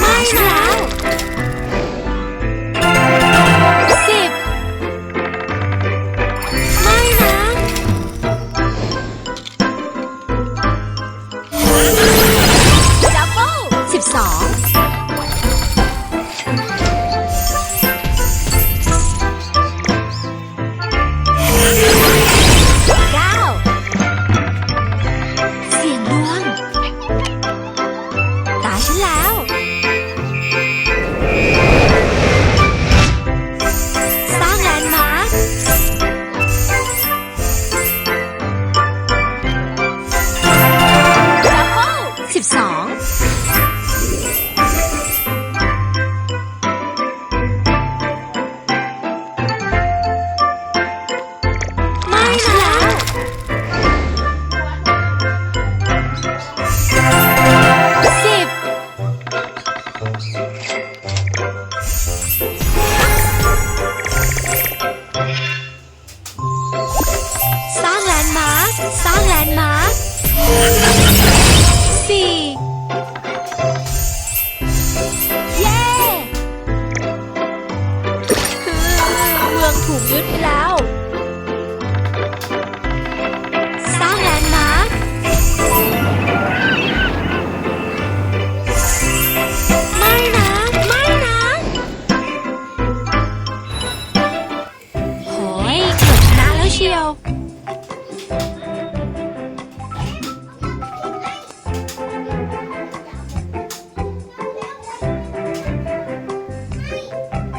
Minecraft. สร้างแลนด์มาร์ค 4. เย้เมืองถูกยึดไปแล้ว สร้างแลนด์มาร์ค ไม่นะ ไม่นะเฮ้ยชนะแล้วเชียว